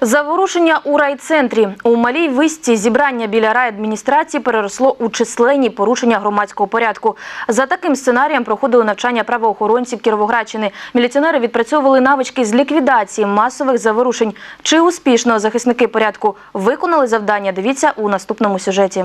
Заворушення у райцентрі. У малій висті зібрання біля райадміністрації переросло у численні порушення громадського порядку. За таким сценарієм проходили навчання правоохоронців Кіровоградщини. Міліціонери відпрацьовували навички з ліквідації масових заворушень. Чи успішно захисники порядку виконали завдання? Дивіться у наступному сюжеті.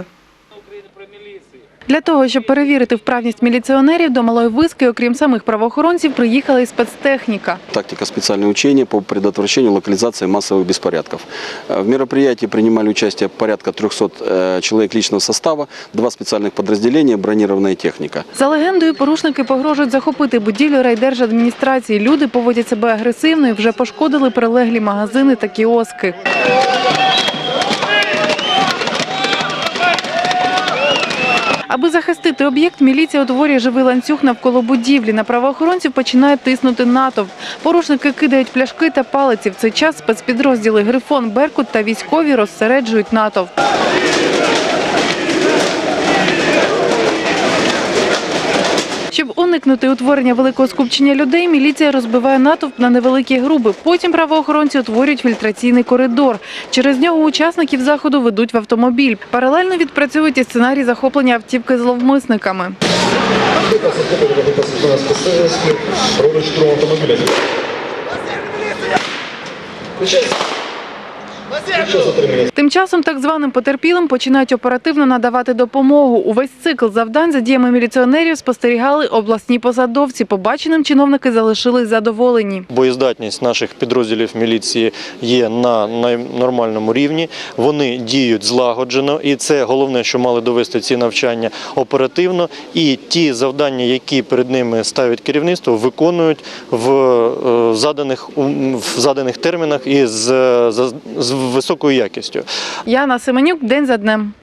Для того, щоб перевірити вправність міліціонерів, до Малої Виски, окрім самих правоохоронців, приїхала і спецтехніка. Тактика специальные учения по предотвращению локализации массовых беспорядков. Э, В мероприятии принимали участие порядка 300 э, человек личного состава, два специальных подразделения, бронированная техника. За легендою, порушники погрожують захопити будівлю райдержадміністрації. Люди поводять себе агресивно і вже пошкодили прилеглі магазини та кіоски. Аби захистити об'єкт, міліція утворює живий ланцюг навколо будівлі. На правоохоронців починає тиснути натовп. Порушники кидають пляшки та палиці. В цей час спецпідрозділи Грифон, Беркут та військові розсереджують натовп. Щоб уникнути утворення великого скупчення людей, міліція розбиває натовп на невеликі груби. Потім правоохоронці утворюють фільтраційний коридор. Через нього учасників заходу ведуть в автомобіль. Паралельно відпрацьовують і сценарій захоплення автівки зловмисниками. Проводить Тим часом так званим потерпілим починають оперативно надавати допомогу. Увесь цикл завдань за діями міліціонерів спостерігали обласні посадовці. Побаченим чиновники залишились задоволені. Боєздатність наших підрозділів міліції є на нормальному рівні. Вони діють злагоджено, і це головне, що мали довести ці навчання оперативно. І ті завдання, які перед ними ставить керівництво, виконують в е, заданих в заданих термінах і з, з, з високою якістю. Яна Семенюк день за днем.